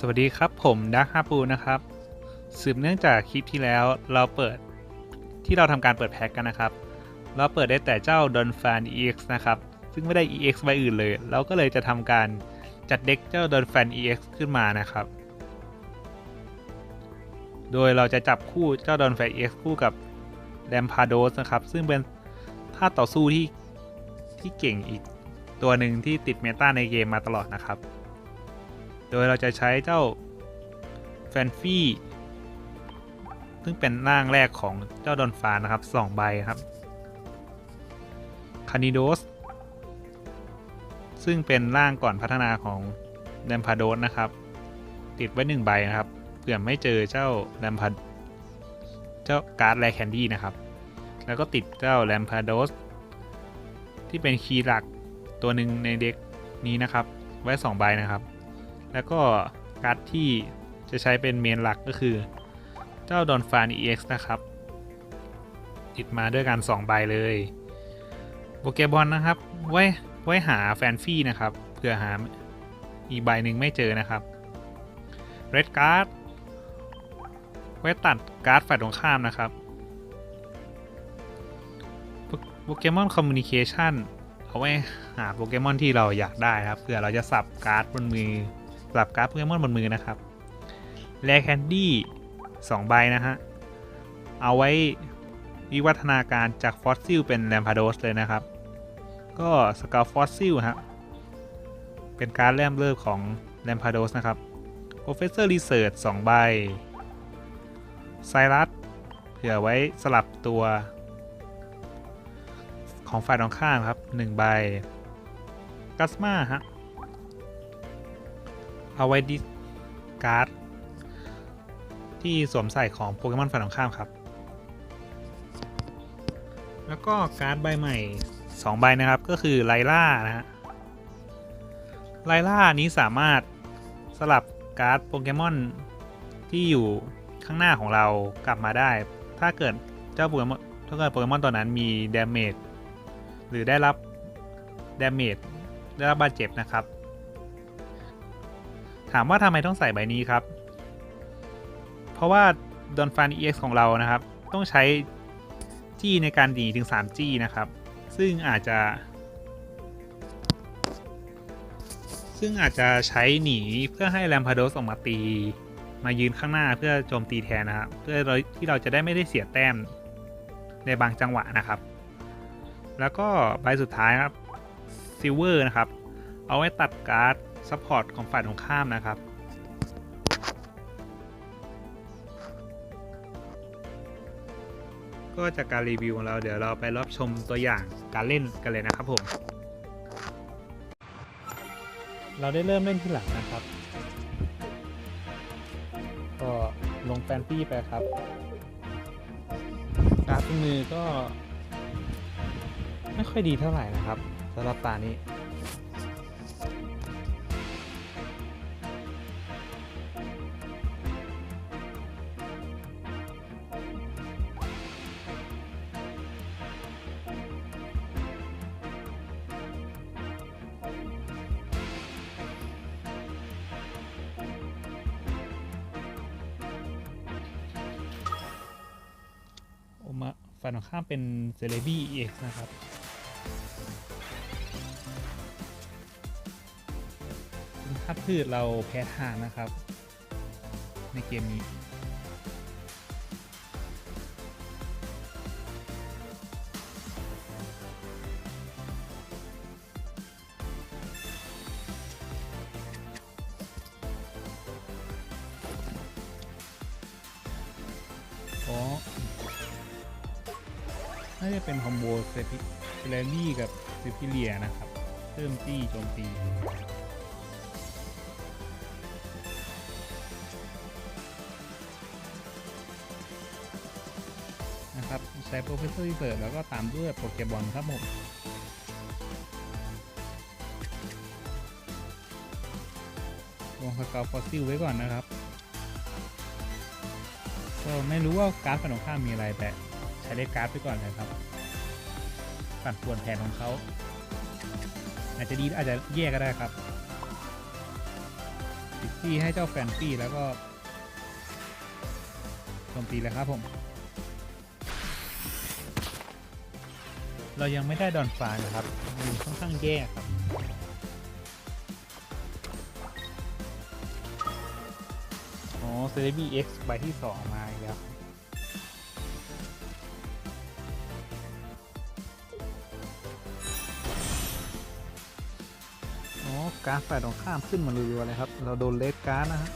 สวัสดีครับผมดักฮาปูนะครับ สืบเนื่องจากคลิปที่แล้วเราเปิดที่เราทำการเปิดแพ็กกันนะครับ เราเปิดได้แต่เจ้าดอนฟาน EX นะครับ ซึ่งไม่ได้ EX ใบอื่นเลย เราก็เลยจะทำการจัดเด็กเจ้าดอนฟาน EX ขึ้นมานะครับ โดยเราจะจับคู่เจ้าดอนแฟน EX คู่กับแ a มพาโดสนะครับ ซึ่งเป็นท่าต่อสู้ที่ที่เก่งอีกตัวหนึ่งที่ติดเมตาในเกมมาตลอดนะครับ โดยเราจะใช้เจ้าแฟนฟี่ซึ่งเป็นร่างแรกของเจ้าดอนฟานนะครับ2ใบครับคานิโดสซึ่งเป็นร่างก่อนพัฒนาของแ a มพาโดสนะครับ ติดไว้1ใบนะครับเผื่อไม่เจอเจ้าแ a มพาเจ้าการ์ดแรแคนดี้นะครับ แล้วก็ติดเจ้าแ a มพาโดสที่เป็นคีย์หลักตัวหนึ่งในเด็กนี้นะครับ ไว้ 2 ใบนะครับ แล้วก็การ์ดที่จะใช้เป็นเมนหลักก็คือ เจ้าดอนฟาน EX นะครับ ติดมาด้วยกัน2ใบเลยโปเกบอลนะครับ ไว้ไว้หาแฟนฟี่นะครับเผื่อหาอีกใบหนึ่งไม่เจอนะครับ Red Card ไว้ตัดการ์ดฝ่ายตรงข้ามนะครับโปเกมอนคอมมูนิเคชันเอาไว้หาโปเกมอนที่เราอยากได้ครับเผื่อเราจะสับการ์ดบนมือ สับการ์ดโปเกมอนบนมือนะครับแลแคนดี้สองใบนะฮะ เอาไว้วิวัฒนาการจากฟอสซิลเป็นแรมพาโดสเลยนะครับ ก็สกาฟอสซิลฮะเป็นการเริ่มเริ่มของแรมพาโดสนะครับ Professor Research 2ใบไซรัสเผื่อไว้สลับตัว ของฝ่ายตรงข้ามครับ1ใบกัสมาฮะ เอาไว้ดิการ์ดที่สวมใส่ของโปเกมอนฝ่ายตรงข้ามครับ แล้วก็การ์ดใบใหม่ 2 ใบนะครับก็คือไลล่านะฮะไลล่านี้สามารถสลับการ์ดโปเกมอนที่อยู่ข้างหน้าของเรากลับมาได้ ถ้าเกิดเจ้าโปเกมอนถ้าเกิดโปเกมอนตัวนั้นมีดาเมจหรือได้รับดาเมจได้รับบาดเจ็บนะครับามว่าทำไมต้องใส่ใบนี้ครับ เพราะว่าดอนฟาน EX ของเรานะครับ ต้องใช้จี้ในการหนีถึง 3 จี้นะครับ ซึ่งอาจจะ ซึ่งอาจจะใช้หนีเพื่อให้แรมพาโดสออกมาตี มายืนข้างหน้าเพื่อโจมตีแทนนะครับ เพื่อที่เราจะได้ไม่ได้เสียแต้มในบางจังหวะนะครับ แล้วก็ใบสุดท้ายครับซิลเวอร์นะครับ เอาไว้ตัดการ์ด ซัพพอร์ตของฝ่ายตรงข้ามนะครับ ก็จากการรีวิวของเราเดี๋ยวเราไปรับชมตัวอย่างการเล่นกันเลยนะครับผม เราได้เริ่มเล่นที่หลังนะครับ ก็ลงแฟนตี้ไปครับการ์ดมือก็ ไม่ค่อยดีเท่าไหร่นะครับสำหรับตานี้ ฝ่ายตรงข้ามเป็นเซเลบี้เอ็กนะครับเป็นธาพืชเราแพ้ทานนะครับ ในเกมนี้อ๋อ น่าจะเป็นคอมโบเซฟิเลรี่กับเซฟิเลียนะครับเพิ่มตี้โจมตีนะครับใช้โปรเฟสเซอร์เสิร์ชแล้วก็ตามด้วยโปเกบอลครับผมลงสเกลฟอสซิลไว้ก่อนนะครับ ก็ไม่รู้ว่าการ์ดฝั่งตรงข้ามมีอะไรแต่ ช้ได้การ์ดไปก่อนเลยครับปั่นป่วนแผนของเขา อาจจะดีอาจจะแย่ก็ได้ครับติดจี้ให้เจ้าแฟนตี้แล้วก็โจมตีเลยครับผม เรายังไม่ได้ดอนฟานนะครับมันค่อนข้างแย่ครับอ๋อเซเลบีเอ็กซ์ใบที่สองมาอีกแล้ว การ์ดฝ่ายตรงข้ามขึ้นมารัวๆเลยครับ เราโดนเลสการ์ดนะฮะ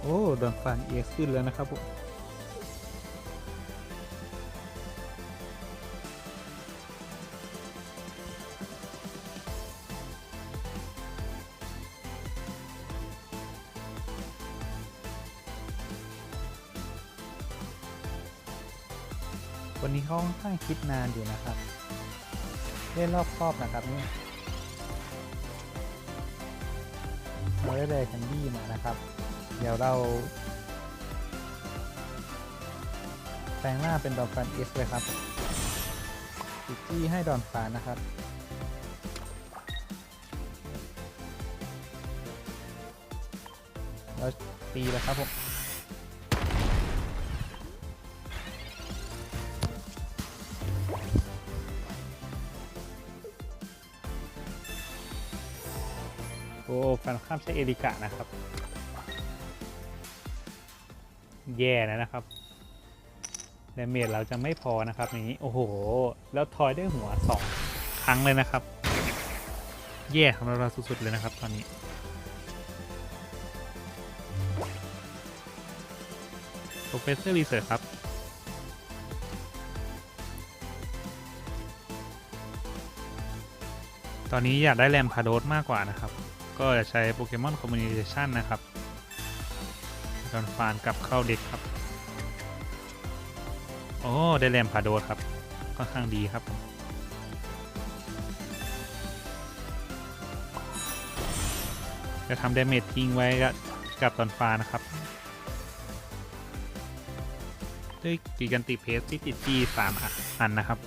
โอ้โดนฟันเอ็กซ์ขึ้นแล้วนะครับผมวันนี้เขาค่อนข้างคิดนานอยู่นะครับ เล่นรอบครอบนะครับนี่เราได้เลยแคนดี้มานะครับ เดี๋ยวเราแปลงหน้าเป็นดอนฟันเอสเลยครับติดจี้ให้ดอนฟานนะครับแล้วตีแล้วครับผม แฟนข้ามใช้เอริกะนะครับ แย่แล้วนะครับดาเมจเราจะไม่พอนะครับอย่างนี้โอ้โห แล้วทอยได้หัวสองครั้งเลยนะครับ แย่ของเราสุดๆเลยนะครับ ตอนนี้ โปรเฟสเซอร์รีเสิร์ชครับตอนนี้อยากได้แรมพาโดสมากกว่านะครับ ก็จะใช้โปเกมอนคอมมิวนิเคชันนะครับดอนฟานกลับเข้าเด็กครับ โอ้ ได้แรมพาโดครับค่อนข้างดีครับผมจะทำเดเมจทิ้งไว้กับกับดอนฟานนะครับ ด้วยกีกันติเพสที่ติดจีสามอันนะครับ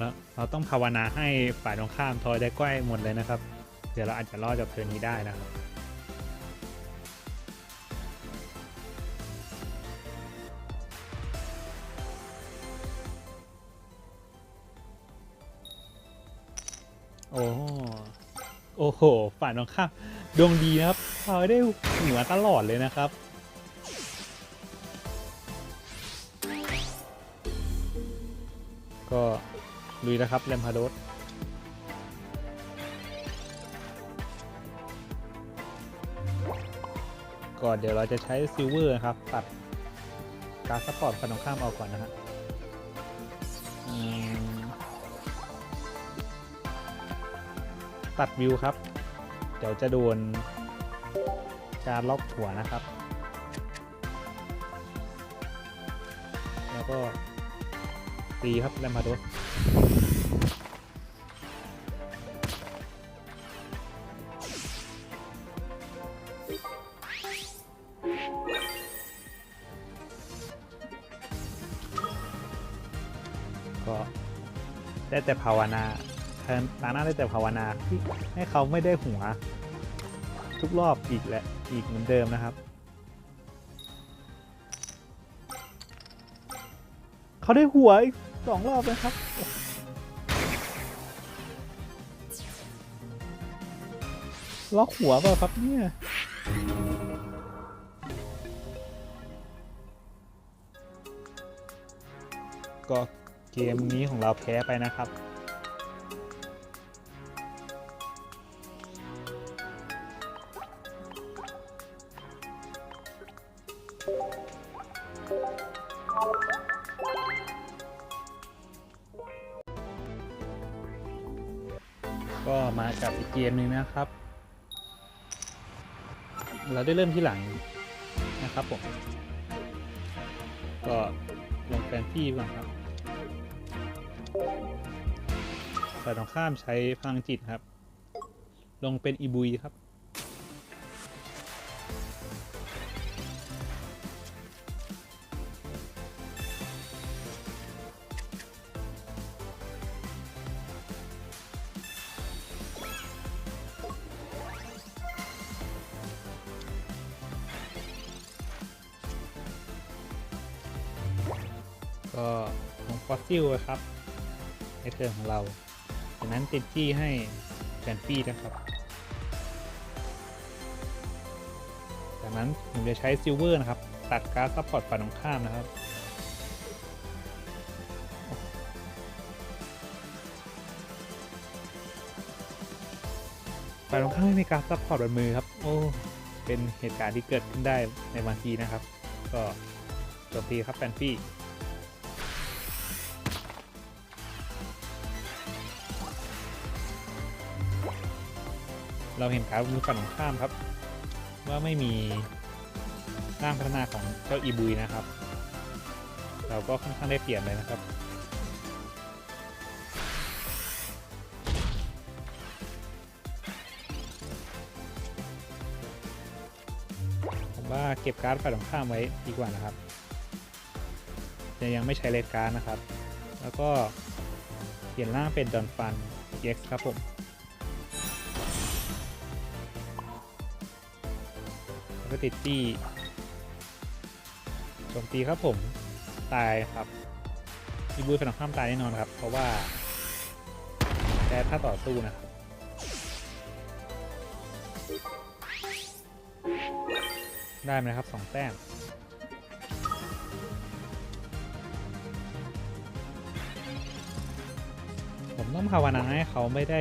แล้วเราต้องภาวนาให้ฝ่ายตรงข้ามทอยได้ใกล้หมดเลยนะครับ เดี๋ยวเราอาจจะรอดจากเทิร์นนี้ได้นะครับโอ้โอ้โหฝ่ายตรงข้ามดวงดีนะครับทอยได้หัวตลอดเลยนะครับ ก็ ลุยนะครับแรมพาโดสก่อนเดี๋ยวเราจะใช้ซิลเวอร์นะครับ ตัดการซัพพอร์ตฝั่งตรงข้ามออกก่อนนะฮะตัดวิวครับ เดี๋ยวจะโดนการล็อกหัวนะครับ แล้วก็ตีครับแรมพาโดส ก็ได้แต่ภาวนาแทนตาหน้าได้แต่ภาวนาที่ให้เขาไม่ได้หัว ทุกรอบอีกและอีกเหมือนเดิมนะครับ เขาได้หัวอีกสองรอบเลยครับ ล็อกหัวเปล่าครับเนี่ยก็เกมนี้ของเราแพ้ไปนะครับ ก็มากับอีกเกมหนึ่งนะครับ เราได้เริ่มที่หลังนะครับผม ก็ลงแฟนที่ก่อนครับฝ่ายตรงข้ามใช้พลังจิตครับ ลงเป็นอีบุยครับ ก็ของฟอสซิลครับในเทิร์นของเรา จากนั้นติดจี้ให้แฟนฟี่นะครับ จากนั้นผมจะใช้ซิลเวอร์นะครับ ตัดการ์ดซัพพอร์ตฝ่ายตรงข้ามนะครับฝ่ายตรงข้ามไม่มีการซัพพอร์ตบนมือครับ โอ้ เป็นเหตุการณ์ที่เกิดขึ้นได้ในบางทีนะครับ ก็จมตีครับแฟนฟี่ เราเห็นการดบมือฝั่งข้ามครับ ว่าไม่มีร่างพัฒนาของเจ้าอีบุยนะครับ เราก็ค่อนข้างได้เปรียบเลยนะครับผมว่าเก็บการ์ดฝ่ายตรงข้ามไว้ดีกว่านะครับจะยังไม่ใช้เลดการ์ดนะครับ แล้วก็เปลี่ยนร่างเป็นดอนฟัน X ครับผม ก็ติดตี้โจมตีครับผมตายครับอีบูยฝ่ายตรงข้ามตายแน่นอนครับ เพราะว่าแพ้ถ้าต่อสู้นะครับได้ไหมครับสองแต้มผมต้องภาวนาให้เขาไม่ได้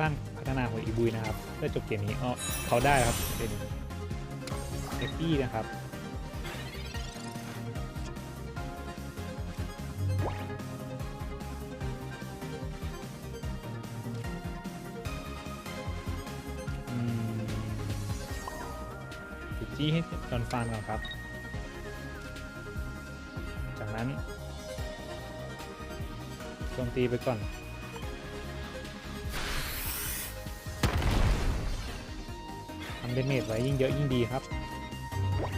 ร่างพัฒนาของอีบุยนะครับเพื่อจบเกมนี้อ๋อเขาได้ครับเป็น เอ็กซี่นะครับอืมติดจี้ให้จอนฟันก่อนครับ จากนั้นโจมตีไปก่อน ทำเดเมจไว้ยิ่งเยอะยิ่งดีครับ โอ้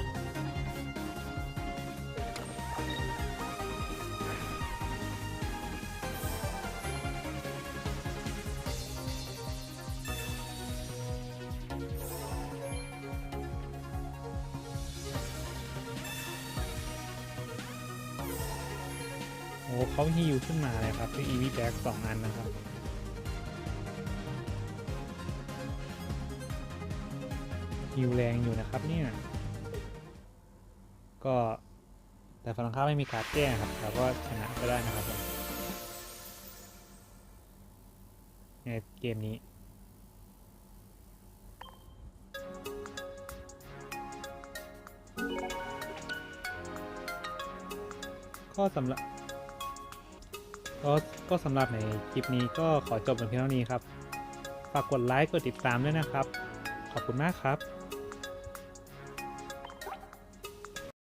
เขาฮิวขึ้นมาเลยครับด้วย EV Back สองอันนะครับฮิวแรงอยู่นะครับเนี่ย ก็แต่ฝั่งตรงข้าไม่มีการแก้ครับเราก็ชนะก็ได้นะครับในเกมนี้ก็สำหรับก็ก็สำหรับในคลิปนี้ก็ขอจบเป็นเพียงเท่านี้ครับ ฝากกดไลค์กดติดตามด้วยนะครับ ขอบคุณมากครับ